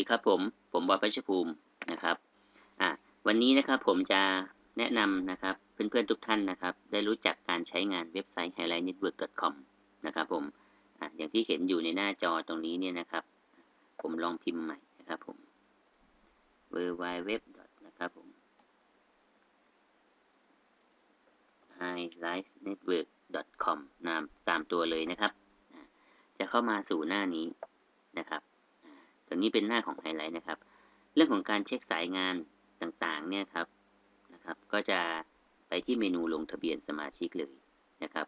ดีครับผม ผมบอยพัชภูมินะครับ อะวันนี้นะครับผมจะแนะนำนะครับเพื่อนๆทุกท่านนะครับ ได้รู้จักการใช้งานเว็บไซต์ highlightnetwork.com นะครับผมอะอย่างที่เห็นอยู่ในหน้าจอตรงนี้เนี่ยนะครับ ผมลองพิมพ์ใหม่นะครับผม w w w นะครับผม highlightnetwork.com นามตามตัวเลยนะครับ จะเข้ามาสู่หน้านี้นะครับ ตรงนี้เป็นหน้าของไฮไลท์นะครับ เรื่องของการเช็คสายงานต่างๆ เนี่ยครับนะครับ ก็จะไปที่เมนูลงทะเบียนสมาชิกเลยนะครับ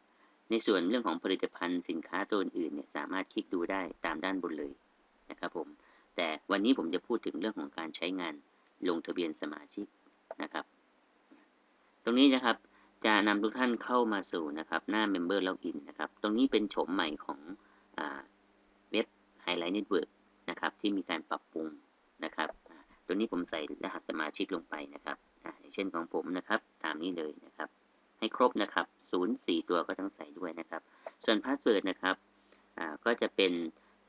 ในส่วนเรื่องของผลิตภัณฑ์สินค้าตัวอื่นเนี่ยสามารถคลิกดูได้ตามด้านบนเลยนะครับผม แต่วันนี้ผมจะพูดถึงเรื่องของการใช้งานลงทะเบียนสมาชิกนะครับ ตรงนี้นะครับจะนำทุกท่านเข้ามาสู่นะครับหน้า Member Login นะครับ ตรงนี้เป็นโฉมใหม่ของอเว็บ Highlight Network นะครับ ที่มีการปรับปรุงนะครับ ตัวนี้ผมใส่รหัสสมาชิกลงไปนะครับอย่างเช่นของผมนะครับ ตามนี้เลยนะครับ ให้ครบนะครับศูนย์สี่ตัวก็ต้องใส่ด้วยนะครับ ส่วนพาสเวิร์ดนะครับก็จะเป็น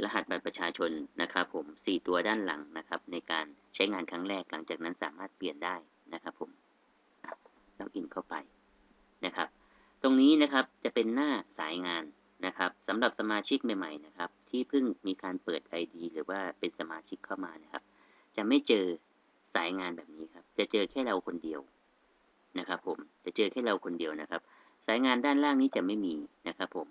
รหัสบัตรประชาชนนะครับผมสี่ตัวด้านหลังนะครับ ในการใช้งานครั้งแรกหลังจากนั้นสามารถเปลี่ยนได้นะครับผมล็อกอินเข้าไปนะครับ ตรงนี้นะครับจะเป็นหน้าสายงานนะครับสำหรับสมาชิกใหม่ๆนะครับ ที่เพิ่งมีการเปิด ID หรือว่าเป็นสมาชิกเข้ามานะครับ จะไม่เจอสายงานแบบนี้ครับ จะเจอแค่เราคนเดียวนะครับ ผม จะเจอแค่เราคนเดียวนะครับ สายงานด้านล่างนี้จะไม่มีนะครับ ผม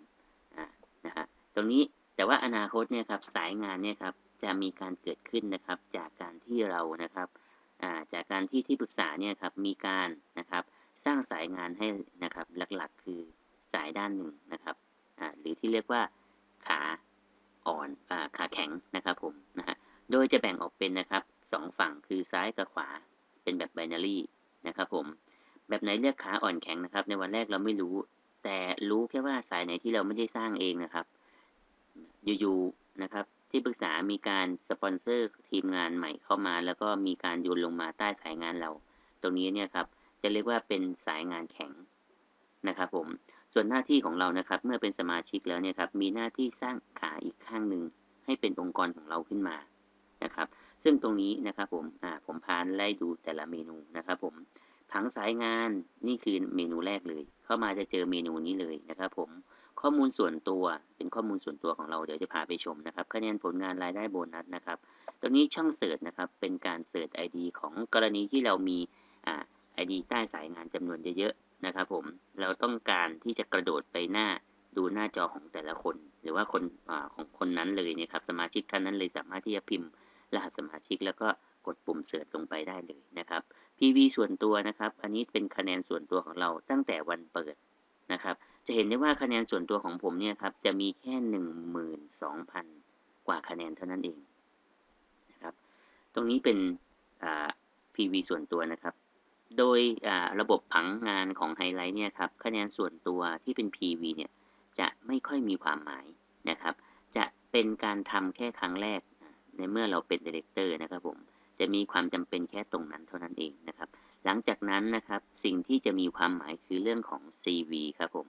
อ่า นะฮะ ตรงนี้แต่ว่าอนาคตเนี่ยครับสายงานเนี่ยครับจะมีการเกิดขึ้นนะครับ จากการที่เรานะครับ อ่า จากการที่ที่ปรึกษาเนี่ยครับมีการนะครับ สร้างสายงานให้นะครับ หลักๆ คือสายด้านหนึ่งนะครับหรือที่เรียกว่าขา อ่อนอขาแข็งนะครับผมนะฮะโดยจะแบ่งออกเป็นนะครับสองฝั่งคือซ้ายกับขวาเป็นแบบไบนารีนะครับผมแบบไหนเรียกขาอ่อนแข็งนะครับ ในวันแรกเราไม่รู้ แต่รู้แค่ว่าสายไหนที่เราไม่ได้สร้างเองนะครับ อยู่ๆนะครับ ที่ปรึกษามีการสปอนเซอร์ทีมงานใหม่เข้ามา แล้วก็มีการโยนลงมาใต้สายงานเรา ตรงนี้เนี่ยครับจะเรียกว่าเป็นสายงานแข็งนะครับผม ส่วนหน้าที่ของเรานะครับ เมื่อเป็นสมาชิกแล้วเนี่ยครับ มีหน้าที่สร้างขาอีกข้างหนึ่งให้เป็นองค์กรของเราขึ้นมานะครับ ซึ่งตรงนี้นะครับผมอ่าผมพานไล่ดูแต่ละเมนูนะครับ ผมผังสายงานนี่คือเมนูแรกเลย เข้ามาจะเจอเมนูนี้เลยนะครับ ผมข้อมูลส่วนตัวเป็นข้อมูลส่วนตัวของเราเดี๋ยวจะพาไปชมนะครับคะแนนผลงานรายได้โบนัสนะครับ ตรงนี้ช่องเสิร์ชนะครับ เป็นการเสิร์ช ID ของกรณีที่เรามีอ่า ID ใต้สายงานจำนวนเยอะ นะครับผม เราต้องการที่จะกระโดดไปหน้าดูหน้าจอของแต่ละคน หรือว่าคนอของคนนั้นเลยเนี่ยครับสมาชิกท่านนั้นเลยสามารถที่จะพิมพ์รหัสสมาชิกแล้วก็กดปุ่มเสิร์ชลงไปได้เลยนะครับ PV ส่วนตัวนะครับ อันนี้เป็นคะแนนส่วนตัวของเราตั้งแต่วันเปิดนะครับ จะเห็นได้ว่าคะแนนส่วนตัวของผมเนี่ยครับจะมีแค่หนึ่งหมื่นสองพันกว่าคะแนนเท่านั้นเองนะครับ ตรงนี้เป็น PV ส่วนตัวนะครับ โดยระบบผังงานของไฮไลท์เนี่ยครับคะแนนส่วนตัวที่เป็น PV เนี่ยจะไม่ค่อยมีความหมายนะครับ จะเป็นการทำแค่ครั้งแรกในเมื่อเราเป็นดีเลกเตอร์นะครับผมจะมีความจำเป็นแค่ตรงนั้นเท่านั้นเองนะครับ หลังจากนั้นนะครับสิ่งที่จะมีความหมายคือเรื่องของ CV ครับผม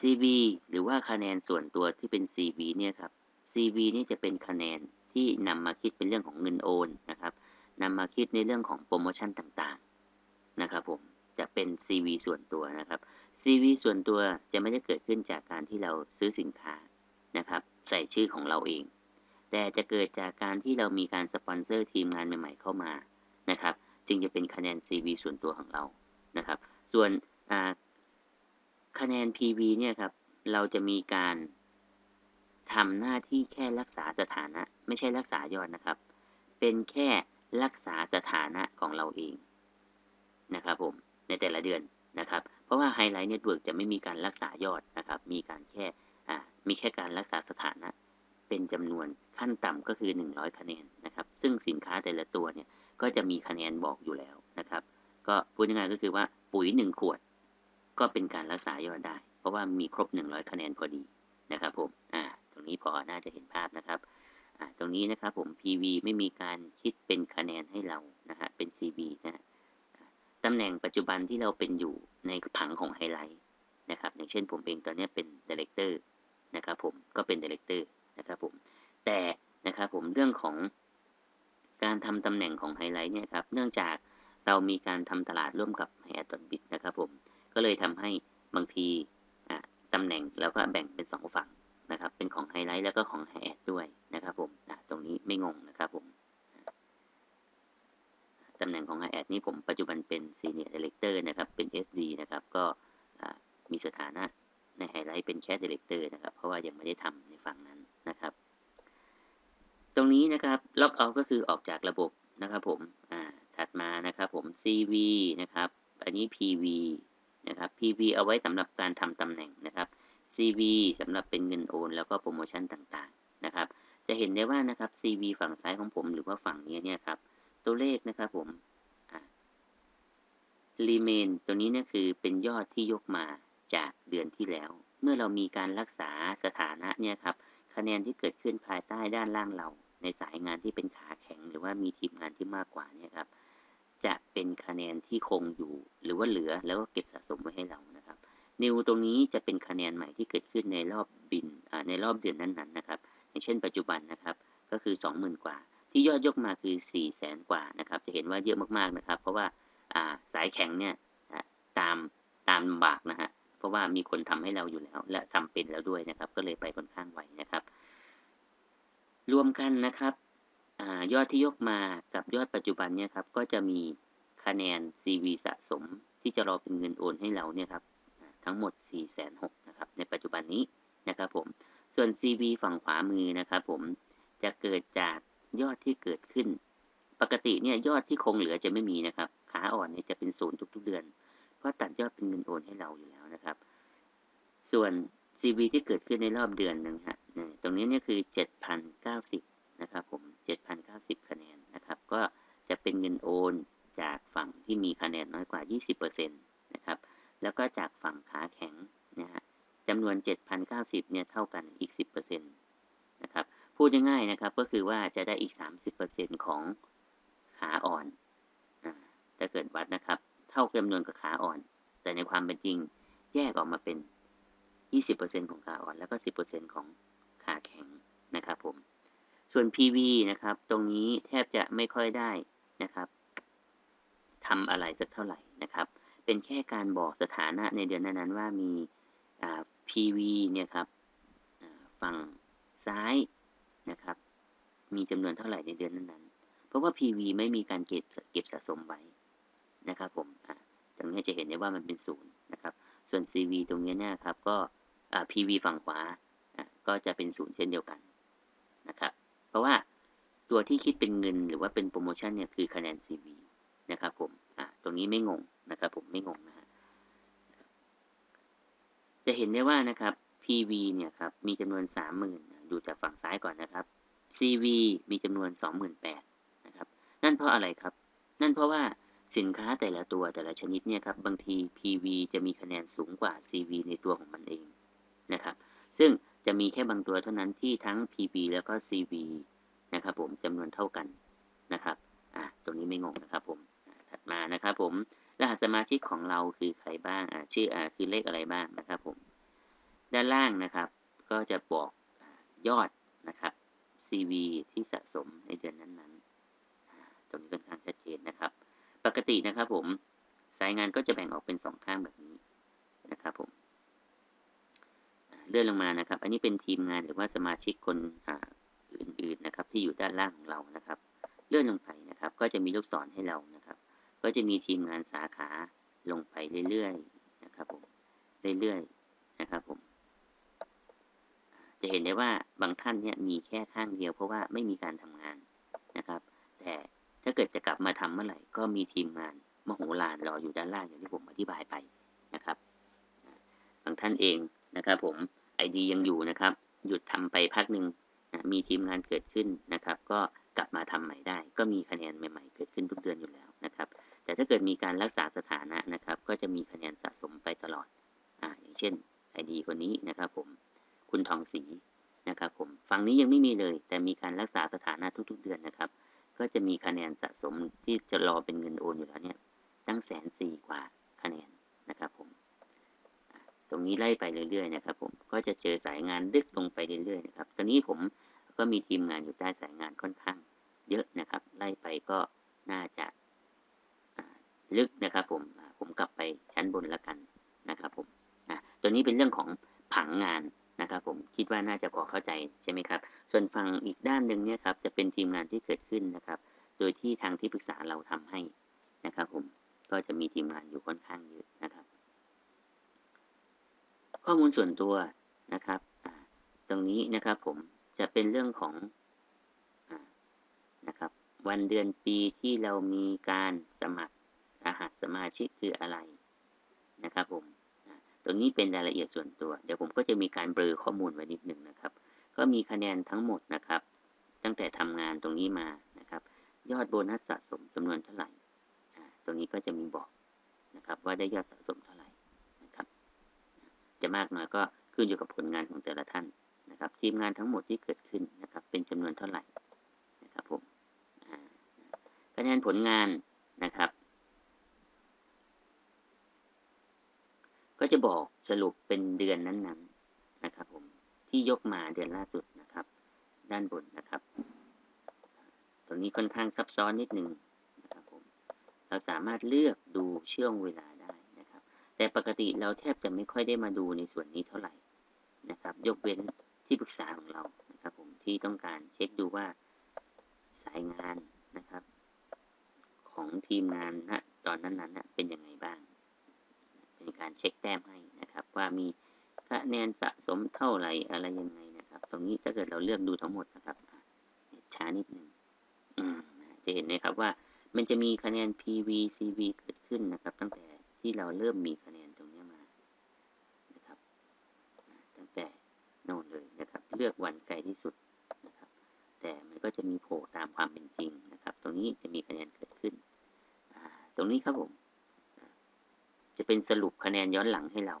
CV หรือว่าคะแนนส่วนตัวที่เป็น CV เนี่ยครับ CV นี่จะเป็นคะแนนที่นำมาคิดเป็นเรื่องของเงินโอนนะครับนำมาคิดในเรื่องของโปรโมชั่นต่าง นะครับผมจะเป็น CV ส่วนตัวนะครับ CV ส่วนตัวจะไม่ได้เกิดขึ้นจากการที่เราซื้อสินค้านะครับ ใส่ชื่อของเราเอง แต่จะเกิดจากการที่เรามีการสปอนเซอร์ทีมงานใหม่ ๆ เข้ามานะครับ จึงจะเป็นคะแนน CV ส่วนตัวของเรานะครับ ส่วนคะแนน PV เนี่ยครับเราจะมีการทำหน้าที่แค่รักษาสถานะ ไม่ใช่รักษายอดนะครับ เป็นแค่รักษาสถานะของเราเอง นะครับผมในแต่ละเดือนนะครับ เพราะว่าไฮไลท์เน็ตเวิร์กจะไม่มีการรักษายอดนะครับ มีการแค่มีแค่การรักษาสถานะ เป็นจำนวนขั้นต่ำก็คือ 100 คะแนนนะครับ ซึ่งสินค้าแต่ละตัวเนี่ยก็จะมีคะแนนบอกอยู่แล้วนะครับ ก็พูดง่ายๆก็คือว่าปุ๋ย 1 ขวด ก็เป็นการรักษายอดได้ เพราะว่ามีครบ 100 คะแนนพอดีนะครับผมอ่าตรงนี้พอน่าจะเห็นภาพนะครับอ่าตรงนี้นะครับผม PV ไม่มีการคิดเป็นคะแนนให้เรานะฮะเป็น CB นะฮะ ตำแหน่งปัจจุบันที่เราเป็นอยู่ในผังของไฮไลท์นะครับ อย่างเช่นผมเองตอนนี้เป็นดีเลกเตอร์นะครับผมก็เป็นดีเลกเตอร์นะครับผมแต่นะครับผมเรื่องของการทำตำแหน่งของไฮไลท์เนี่ยครับเนื่องจากเรามีการทำตลาดร่วมกับ h i ด b i t นะครับผมก็เลยทำให้บางทีตำแหน่งเราก็แบ่งเป็น 2 ฝั่งนะครับเป็นของไฮไลท์แล้วก็ของไฮแอดด้วยนะครับผมตรงนี้ไม่งงนะครับผม ตำแหน่งของไฮแอดนี้ผมปัจจุบันเป็น Senior Director นะครับ เป็น SD นะครับ ก็มีสถานะในไฮไลท์เป็นแค่ Director นะครับ เพราะว่ายังไม่ได้ทำในฝั่งนั้นนะครับ ตรงนี้นะครับล็อกเอาก็คือออกจากระบบนะครับผมถัดมานะครับผม CV นะครับ อันนี้ PV นะครับ PV เอาไว้สำหรับการทำตำแหน่งนะครับ CV สำหรับเป็นเงินโอน แล้วก็โปรโมชั่นต่างๆนะครับ จะเห็นได้ว่านะครับ CV ฝั่งซ้ายของผมหรือว่าฝั่งนี้เนี่ยครับ ตัวเลขนะครับผมรีเมนตัวนี้เนี่ยคือเป็นยอดที่ยกมาจากเดือนที่แล้ว เมื่อเรามีการรักษาสถานะเนี่ยครับ คะแนนที่เกิดขึ้นภายใต้ด้านล่างเรา ในสายงานที่เป็นขาแข็ง หรือว่ามีทีมงานที่มากกว่าเนี่ยครับ จะเป็นคะแนนที่คงอยู่ หรือว่าเหลือแล้วก็เก็บสะสมไว้ให้เรานะครับ นิวตรงนี้จะเป็นคะแนนใหม่ที่เกิดขึ้นในรอบบินในรอบเดือนนั้นๆนะครับ อย่างเช่น ปัจจุบันนะครับ ก็คือ 20,000 กว่า ที่ยอดยกมาคือ 4 0 0 0 0 0กว่านะครับ จะเห็นว่าเยอะมากๆนะครับ เพราะว่าสายแข็งเนี่ยตามตามบากนะฮะ เพราะว่ามีคนทำให้เราอยู่แล้ว และทำเป็นแล้วด้วยนะครับ ก็เลยไปค่อนข้างไวนะครับ รวมกันนะครับอยอดที่ยกมากับยอดปัจจุบันเนี่ยครับก็จะมีคะแนน CV สะสมที่จะรอเป็นเงินโอนให้เราเนี่ยครับทั้งหมด 4 6 0 0 0นะครับในปัจจุบันนี้นะครับผมส่วน CV ฝั่งขวามือนะครับผมจะเกิดจาก ยอดที่เกิดขึ้น ปกติเนี่ยยอดที่คงเหลือจะไม่มีนะครับ ขาอ่อนเนี่ยจะเป็นศูนย์ทุกๆเดือน เพราะตัดยอดเป็นเงินโอนให้เราอยู่แล้วนะครับ ส่วน CV ที่เกิดขึ้นในรอบเดือนนึงฮะตรงนี้เนี่ยคือ 7,090 นะครับผม 7,090 คะแนนนะครับ ก็จะเป็นเงินโอนจากฝั่งที่มีคะแนนน้อยกว่า 20%นะครับ แล้วก็จากฝั่งขาแข็งนะฮะจำนวน 7,090 เนี่ยเท่ากันอีก 10%นะครับ พูดง่ายๆนะครับ ก็คือว่าจะได้อีก 30%ของขาอ่อนถ้าเกิดวัดนะครับ เท่าจำนวนกับขาอ่อน แต่ในความเป็นจริงแยกออกมาเป็น 20%ของขาอ่อน แล้วก็ 10%ของขาแข็งนะครับผม ส่วน PV นะครับ ตรงนี้แทบจะไม่ค่อยได้นะครับทำอะไรสักเท่าไหร่นะครับ เป็นแค่การบอกสถานะในเดือนนั้นๆว่ามี PV เนี่ยครับฝั่งซ้าย นะครับ มีจำนวนเท่าไหร่ในเดือนนั้นๆ เพราะว่า PV ไม่มีการเก็บเก็บสะสมไว้นะครับผมตรงนี้จะเห็นได้ว่ามันเป็นศูนย์นะครับ ส่วน CV ตรงนี้เนี่ยครับก็ PV ฝั่งขวาก็จะเป็นศูนย์เช่นเดียวกันนะครับ เพราะว่าตัวที่คิดเป็นเงินหรือว่าเป็นโปรโมชั่นเนี่ยคือคะแนน CV นะครับผมตรงนี้ไม่งงนะครับผมไม่งงนะฮะจะเห็นได้ว่านะครับ PV เนี่ยครับมีจำนวน 30,000 ดูจากฝั่งซ้ายก่อนนะครับ CV มีจำนวน 28,000นะครับ นั่นเพราะอะไรครับ นั่นเพราะว่าสินค้าแต่ละตัวแต่ละชนิดเนี่ยครับ บางที PV จะมีคะแนนสูงกว่า CV ในตัวของมันเองนะครับ ซึ่งจะมีแค่บางตัวเท่านั้นที่ทั้ง PV แล้วก็ CV นะครับผมจำนวนเท่ากันนะครับอะตรงนี้ไม่งงนะครับผมถัดมานะครับผมรหัสสมาชิกของเราคือใครบ้างอ่าชื่ออ่าคือเลขอะไรบ้างนะครับผม ด้านล่างนะครับ ก็จะบอก ยอดนะครับ CV ที่สะสมในเดือนนั้นๆ ตรงนี้ค่อนข้างชัดเจนนะครับ ปกตินะครับผมสายงานก็จะแบ่งออกเป็นสองข้างแบบนี้นะครับผมเลื่อนลงมานะครับ อันนี้เป็นทีมงานหรือว่าสมาชิกคนอื่นๆนะครับ ที่อยู่ด้านล่างของเรานะครับ เลื่อนลงไปนะครับ ก็จะมีลูกศรให้เรานะครับ ก็จะมีทีมงานสาขาลงไปเรื่อยๆนะครับผมเรื่อยๆนะครับผม จะเห็นได้ว่าบางท่านเนี่ยมีแค่ข้างเดียวเพราะว่าไม่มีการทำงานนะครับ แต่ถ้าเกิดจะกลับมาทำเมื่อไหร่ก็มีทีมงานมโหฬารรออยู่ด้านล่างอย่างที่ผมอธิบายไปนะครับบางท่านเองนะครับผมไอดียังอยู่นะครับ หยุดทำไปพักหนึ่งมีทีมงานเกิดขึ้นนะครับ ก็กลับมาทำใหม่ได้ ก็มีคะแนนใหม่ๆ เกิดขึ้นทุกเดือนอยู่แล้วนะครับ แต่ถ้าเกิดมีการรักษาสถานะนะครับ ก็จะมีคะแนนสะสมไปตลอดอ่าอย่างเช่น ID คนนี้นะครับผม คุณทองศรีนะครับผมฝั่งนี้ยังไม่มีเลย แต่มีการรักษาสถานะทุกๆ เดือนนะครับ ก็จะมีคะแนนสะสมที่จะรอเป็นเงินโอนอยู่แล้วเนี่ยตั้งแสนสี่กว่าคะแนนนะครับผมตรงนี้ไล่ไปเรื่อยๆนะครับผมก็จะเจอสายงานลึกลงไปเรื่อยๆนะครับตอนนี้ผมก็มีทีมงานอยู่ใต้สายงานค่อนข้าง เยอะนะครับ ไล่ไปก็น่าจะลึกนะครับผมผมกลับไปชั้นบนแล้วกันนะครับผมตัวนี้เป็นเรื่องของงานนะครับผมคิ ดว่าน่าจะพอเข้าใจใช่ไหมครับ ส่วนฝั่งอีกด้านหนึ่งเนี่ยครับจะเป็นทีมงานที่เกิดขึ้นนะครับ โดยที่ทางที่ปรึกษาเราทำให้นะครับผมก็จะมีทีมงานอยู่ค่อนข้างเยอะนะครับ ข้อมูลส่วนตัวนะครับตรงนี้นะครับผมจะเป็นเรื่องของนะครับ วันเดือนปีที่เรามีการสมัครรหัสสมาชิกคืออะไรนะครับผม ตรงนี้เป็นรายละเอียดส่วนตัว เดี๋ยวผมก็จะมีการเบลอข้อมูลไว้นิดหนึ่งนะครับ ก็มีคะแนนทั้งหมดนะครับ ตั้งแต่ทำงานตรงนี้มานะครับ ยอดโบนัสสะสมจำนวนเท่าไหร่ตรงนี้ก็จะมีบอกนะครับว่าได้ยอดสะสมเท่าไหร่นะครับ จะมากน้อยก็ขึ้นอยู่กับผลงานของแต่ละท่านนะครับ ทีมงานทั้งหมดที่เกิดขึ้นนะครับ เป็นจำนวนเท่าไหร่นะครับผมคะแนนผลงานนะครับ ก็จะบอกสรุปเป็นเดือนนั้นๆนนนะครับผมที่ยกมาเดือนล่าสุดนะครับ ด้านบนนะครับ ตรงนี้ค่อนข้างซับซ้อนนิดนึงนะครับผมเราสามารถเลือกดูช่วงเวลาได้นะครับ แต่ปกติเราแทบจะไม่ค่อยได้มาดูในส่วนนี้เท่าไหร่นะครับ ยกเว้นที่ปรึกษาของเรานะครับผมที่ต้องการเช็คดูว่าสายงานนะครับ ของทีมงานณตอนนั้นๆเป็นยังไงบ้าง เป็นการเช็คแต้มให้นะครับ ว่ามีคะแนนสะสมเท่าไหร่อะไรยังไงนะครับ ตรงนี้ถ้าเกิดเราเลือกดูทั้งหมดนะครับช้านิดนึงจะเห็นไหมครับว่ามันจะมีคะแนน PV CV เกิดขึ้นนะครับ ตั้งแต่ที่เราเริ่มมีคะแนนตรงนี้มานะครับตั้งแต่โน่นเลยนะครับ เลือกวันไกลที่สุดนะครับ แต่มันก็จะมีโผล่ตามความเป็นจริงนะครับ ตรงนี้จะมีคะแนนเกิดขึ้นตรงนี้ครับผม จะเป็นสรุปคะแนนย้อนหลังให้เรา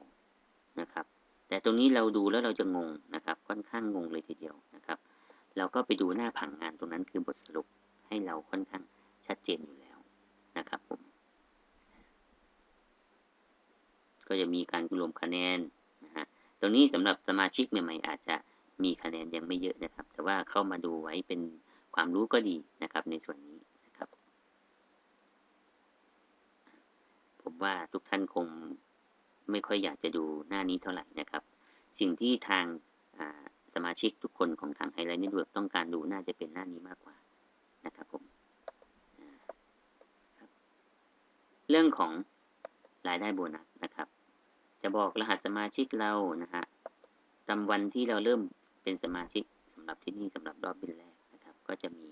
นะครับ แต่ตรงนี้เราดูแล้วเราจะงงนะครับ ค่อนข้างงงเลยทีเดียวนะครับ เราก็ไปดูหน้าผังงานตรงนั้นคือบทสรุปให้เราค่อนข้างชัดเจนอยู่แล้วนะครับผมก็จะมีการรวมคะแนนนะฮะตรงนี้สำหรับสมาชิกใหม่ๆอาจจะมีคะแนนยังไม่เยอะนะครับ แต่ว่าเข้ามาดูไว้เป็นความรู้ก็ดีนะครับ ในส่วนนี้ ผมว่าทุกท่านคงไม่ค่อยอยากจะดูหน้านี้เท่าไหร่นะครับ สิ่งที่ทางสมาชิกทุกคนของทางไฮไลท์เน็ตเวิร์กต้องการดูน่าจะเป็นหน้านี้มากกว่านะครับผมเรื่องของรายได้โบนัสนะครับ จะบอกรหัสสมาชิกเรานะฮะจำวันที่เราเริ่มเป็นสมาชิกสำหรับที่นี่สำหรับรอบบินแรกนะครับ ก็จะมี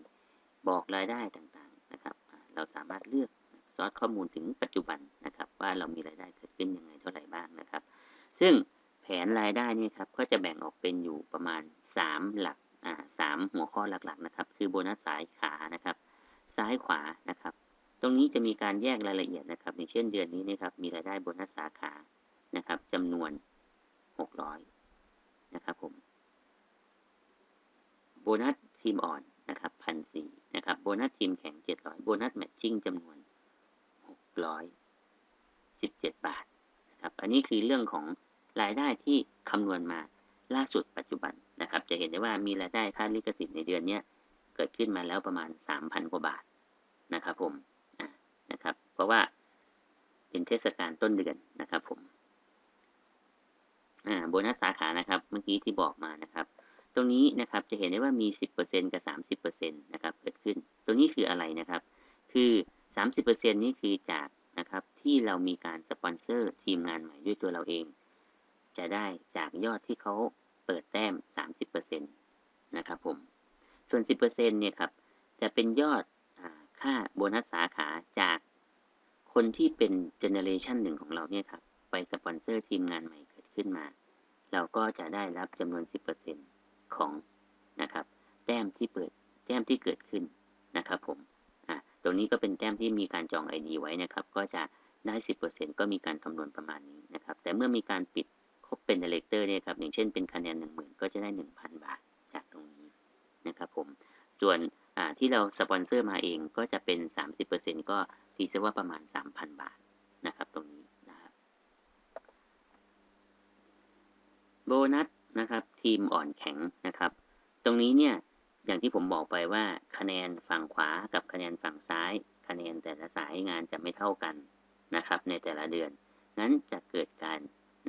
บอกรายได้ต่างๆนะครับ เราสามารถเลือก ซอสข้อมูลถึงปัจจุบันนะครับ ว่าเรามีรายได้เกิดขึ้นยังไงเท่าไหร่บ้างนะครับ ซึ่งแผนรายได้นี่ครับก็จะแบ่งออกเป็นอยู่ประมาณ 3 หลักอ่าสามหัวข้อหลักๆนะครับ คือโบนัสสายขานะครับ ซ้ายขวานะครับ ตรงนี้จะมีการแยกรายละเอียดนะครับ อย่างเช่นเดือนนี้นะครับมีรายได้โบนัสสาขานะครับจำนวน 600นะครับผมโบนัสทีมอ่อนนะครับพันสี่นะครับโบนัสทีมแข็ง 700 โบนัสแมทชิ่งจำนวน ร้อยสิบเจ็ดบาทนะครับ อันนี้คือเรื่องของรายได้ที่คำนวณมาล่าสุดปัจจุบันนะครับ จะเห็นได้ว่ามีรายได้ค่าลิขสิทธิ์ในเดือนนี้เกิดขึ้นมาแล้วประมาณสามพันกว่าบาทนะครับผมนะครับ เพราะว่าเป็นเทศกาลต้นเดือนนะครับผมโบนัสสาขานะครับ เมื่อกี้ที่บอกมานะครับ ตรงนี้นะครับจะเห็นได้ว่ามี 10%กับ 30%นะครับ เกิดขึ้น ตรงนี้คืออะไรนะครับ คือ 30%นี้คือจากนะครับที่เรามีการสปอนเซอร์ทีมงานใหม่ด้วยตัวเราเอง จะได้จากยอดที่เขาเปิดแต้ม 30%นะครับผม ส่วน 10%เนี่ยครับ จะเป็นยอดอค่าโบนัสสาขาจากคนที่เป็นเจเนเรชันหนึ่งของเราเนี่ยครับ ไปสปอนเซอร์ทีมงานใหม่เกิดขึ้นมา เราก็จะได้รับจำนวน 10%ของนะครับ แต้มที่เปิด แต้มที่เกิดขึ้นนะครับผม ตรงนี้ก็เป็นแต้มที่มีการจอง ID ไว้นะครับ ก็จะได้ 10%ก็มีการคำนวณประมาณนี้นะครับ แต่เมื่อมีการปิดครบเป็น Director เนี่ยครับ อย่างเช่นเป็นคะแนน 10,000 ก็จะได้ 1,000 บาทจากตรงนี้นะครับผม ส่วนที่เราสปอนเซอร์มาเองก็จะเป็น 30%ก็ตีซะว่าประมาณ 3,000 บาทนะครับตรงนี้นะครับโบนัสนะครับทีมอ่อนแข็งนะครับ ตรงนี้เนี่ย อย่างที่ผมบอกไปว่าคะแนนฝั่งขวากับคะแนนฝั่งซ้าย คะแนนแต่ละสายงานจะไม่เท่ากันนะครับ ในแต่ละเดือน นั้นจะเกิดการ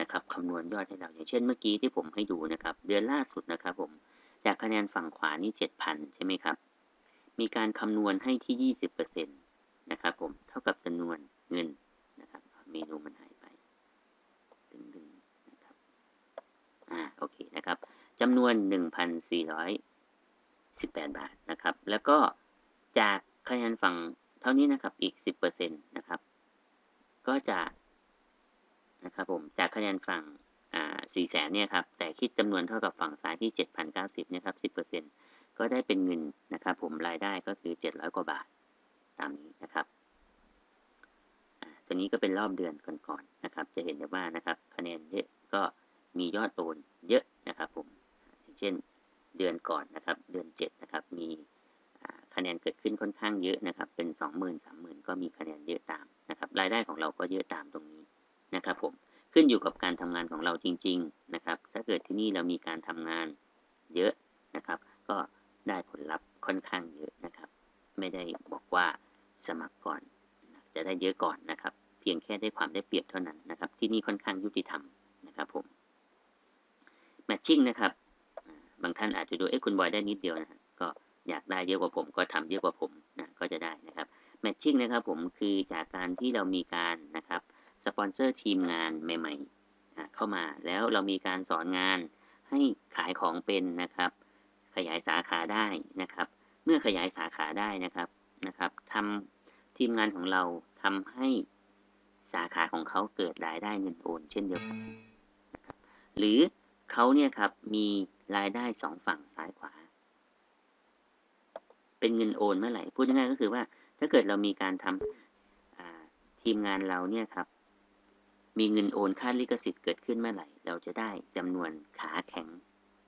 นะครับคำนวณยอดให้เราอย่างเช่นเมื่อกี้ที่ผมให้ดูนะครับ เดือนล่าสุดนะครับผมจากคะแนนฝั่งขวานี่7,000 ใช่ไหมครับ มีการคำนวณให้ที่ 20%นะครับผมเท่ากับจำนวนเงินนะครับเมนูมันหายไปดึงๆนะครับอ่าโอเคนะครับจำนวน 18 บาทนะครับ แล้วก็จากคะแนนฝั่งเท่านี้นะครับอีก 10%นะครับ ก็จะนะครับผมจากคะแนนฝั่งอ่า4แสนเนี่ยครับแต่คิดจำนวนเท่ากับฝั่งซ้ายที่ 7,090เนี่ยครับ10%ก็ได้เป็นเงินนะครับผมรายได้ก็คือ 700 กว่าบาทตามนี้นะครับตัวนี้ก็เป็นรอบเดือนก่อนๆนนะครับ จะเห็นได้ว่านะครับคะแนนเยอะก็มียอดโอนเยอะนะครับผมเช่น เดือนก่อนนะครับ เดือน 7 นะครับ มีคะแนนเกิดขึ้นค่อนข้างเยอะนะครับ เป็น 20,000 30,000 ก็มีคะแนนเยอะตามนะครับ รายได้ของเราก็เยอะตามตรงนี้นะครับผม ขึ้นอยู่กับการทำงานของเราจริง ๆนะครับ ถ้าเกิดที่นี่เรามีการทำงานเยอะนะครับ ก็ได้ผลลัพธ์ค่อนข้างเยอะนะครับ ไม่ได้บอกว่าสมัครก่อน จะได้เยอะก่อนนะครับ เพียงแค่ได้ความได้เปรียบเท่านั้นนะครับ ที่นี่ค่อนข้างยุติธรรมนะครับผม แมทชิ่งนะครับ บางท่านอาจจะดูเอ้คุณบอยได้นิดเดียวนะก็อยากได้เยอะกว่าผมก็ทำเยอะกว่าผมนะก็จะได้นะครับแมทชิ่งนะครับผมคือจากการที่เรามีการนะครับสปอนเซอร์ทีมงานใหม่ๆเข้ามาแล้วเรามีการสอนงานให้ขายของเป็นนะครับ ขยายสาขาได้นะครับ เมื่อขยายสาขาได้นะครับนะครับทำทีมงานของเราทำให้สาขาของเขาเกิดรายได้เงินโอน เช่นเดียวกันนะครับหรือเขาเนี่ยครับมี รายได้สองฝั่งซ้ายขวา เป็นเงินโอนเมื่อไหร่ พูดง่ายๆก็คือว่า ถ้าเกิดเรามีการทำทีมงานเราเนี่ยครับ มีเงินโอนค่าลิขสิทธิ์เกิดขึ้นเมื่อไหร่ เราจะได้จำนวนขาแข็ง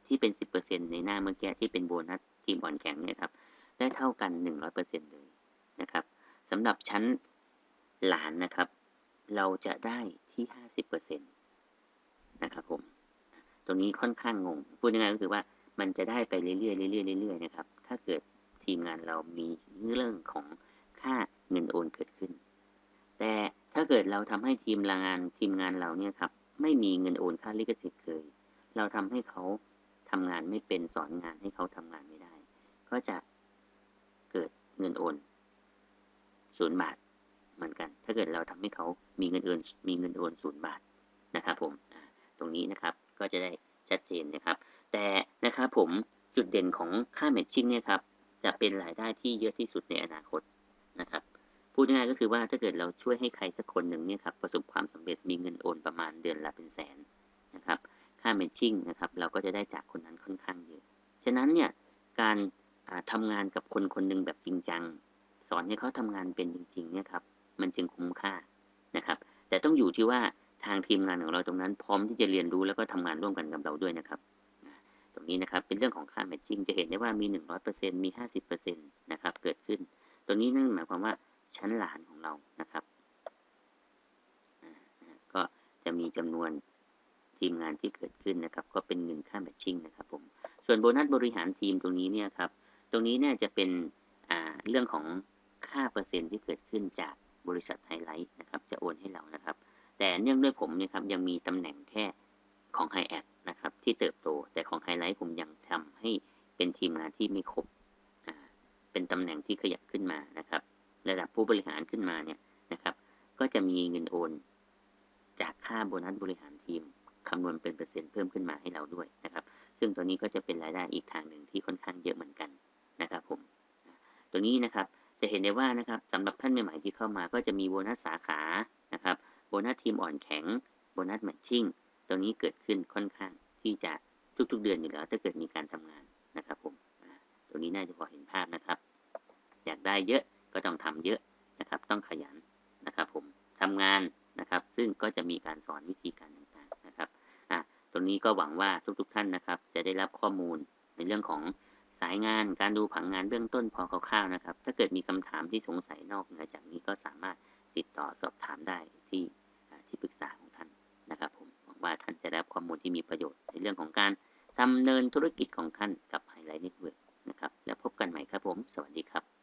ที่เป็น 10%ในหน้าเมื่อกี้ที่เป็นโบนัสทีมอ่อนแข็งเนี่ยครับ ได้เท่ากัน 100%เลยนะครับสำหรับชั้นหลานนะครับ เราจะได้ที่ 50%นะครับผม ตรงนี้ค่อนข้างงง พูดง่ายๆก็คือว่ามันจะได้ไปเรื่อยๆเรื่อยๆเรื่อยๆนะครับ ถ้าเกิดทีมงานเรามีเรื่องของค่าเงินโอนเกิดขึ้น แต่ถ้าเกิดเราทำให้ทีมงานทีมงานเราเนี่ยครับไม่มีเงินโอนค่าลิขสิทธิ์เลย เราทำให้เขาทำงานไม่เป็นสอนงานให้เขาทำงานไม่ได้ ก็จะเกิดเงินโอนศูนย์บาทเหมือนกัน ถ้าเกิดเราทำให้เขามีเงินโอนมีเงินโอนศูนย์บาทนะครับผมตรงนี้นะครับ ก็จะได้ชัดเจนนะครับ แต่นะครับผมจุดเด่นของค่าแมทชิ่งเนี่ยครับจะเป็นรายได้ที่เยอะที่สุดในอนาคตนะครับพูดง่ายก็คือว่าถ้าเกิดเราช่วยให้ใครสักคนหนึ่งเนี่ยครับประสบความสำเร็จมีเงินโอนประมาณเดือนละเป็นแสนนะครับค่าแมทชิ่งนะครับเราก็จะได้จากคนนั้นค่อนข้างเยอะ ฉะนั้นเนี่ยการทำงานกับคนคนหนึ่งแบบจริงจัง สอนให้เขาทำงานเป็นจริงๆเนี่ยครับมันจึงคุ้มค่านะครับ แต่ต้องอยู่ที่ว่า ทางทีมงานของเราตรงนั้น พร้อมที่จะเรียนรู้แล้วก็ทำงานร่วมกันกับเราด้วยนะครับ ตรงนี้นะครับเป็นเรื่องของค่าแมทชิ่งจะเห็นได้ว่ามี 100%มี 50%นะครับเกิดขึ้นตัวนี้นั่นหมายความว่าชั้นหลานของเรานะครับ ก็จะมีจำนวนทีมงานที่เกิดขึ้นนะครับ ก็เป็นเงินค่าแมทชิ่งนะครับผมส่วนโบนัสบริหารทีมตรงนี้เนี่ยครับตรงนี้เนี่ยจะเป็นเรื่องของค่าเปอร์เซ็นต์ที่เกิดขึ้นจากบริษัทไฮไลท์นะครับ จะโอนให้เรานะครับ แต่เนื่องด้วยผมเนี่ยครับยังมีตำแหน่งแค่ของไฮแอดนะครับที่เติบโต แต่ของไฮไลท์ผมยังทำให้เป็นทีมงานที่ไม่ครบเป็นตำแหน่งที่ขยับขึ้นมานะครับ ระดับผู้บริหารขึ้นมาเนี่ยนะครับ ก็จะมีเงินโอน จากค่าโบนัสบริหารทีมคำนวณเป็นเปอร์เซ็นต์เพิ่มขึ้นมาให้เราด้วยนะครับ ซึ่งตัวนี้ก็จะเป็นรายได้อีกทางหนึ่งที่ค่อนข้างเยอะเหมือนกันนะครับผม ตัวนี้นะครับจะเห็นได้ว่านะครับสำหรับท่านใหม่ๆที่เข้ามาก็จะมีโบนัสสาขานะครับ โบนัสทีมอ่อนแข็ง โบนัสแมทชิ่ง ตรงนี้เกิดขึ้นค่อนข้างที่จะทุกๆเดือนอยู่แล้ว ถ้าเกิดมีการทำงานนะครับผมตรงนี้น่าจะพอเห็นภาพนะครับ อยากได้เยอะก็ต้องทำเยอะนะครับ ต้องขยันนะครับผมทำงานนะครับ ซึ่งก็จะมีการสอนวิธีการต่างๆนะครับอะตรงนี้ก็หวังว่าทุกๆท่านนะครับ จะได้รับข้อมูลในเรื่องของสายงานการดูผังงานเบื้องต้นพอคร่าวๆนะครับ ถ้าเกิดมีคำถามที่สงสัยนอกเหนือจากนี้ก็สามารถ ติดต่อสอบถามได้ที่ที่ปรึกษาของท่านนะครับผมหวังว่าท่านจะได้รับข้อมูลที่มีประโยชน์ในเรื่องของการดำเนินธุรกิจของท่านกับไฮไลท์เน็ตเวิร์กนะครับ แล้วพบกันใหม่ครับผม สวัสดีครับ